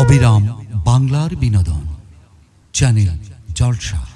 অবিরাম বাংলার বিনোদন চ্যানেল জলসা।